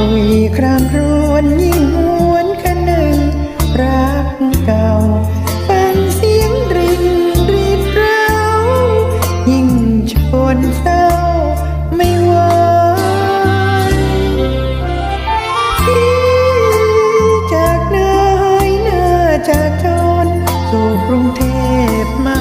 คุยครามรวนยิ่งหวนคันหนึ่ง รักเก่าฟังเสียงรินรีดเรายิ่งชวนเศร้าไม่ไหวจากนายหน้าจากทนสู่กรุงเทพมา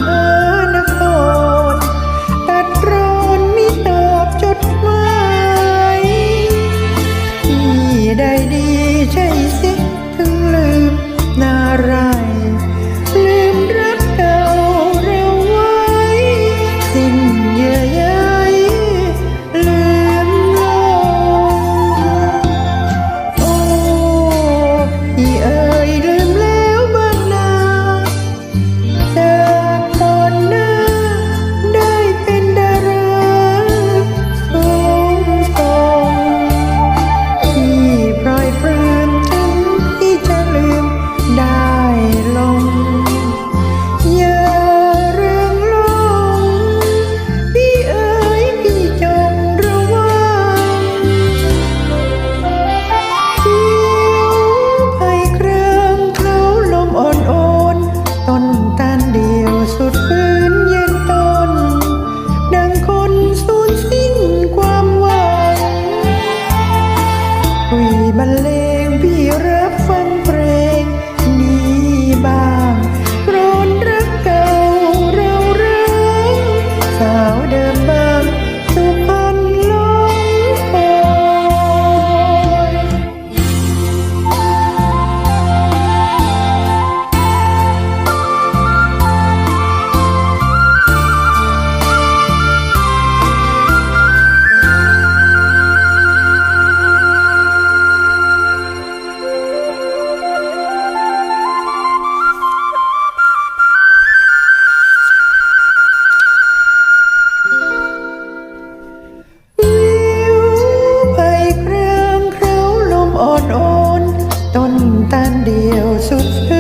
so feel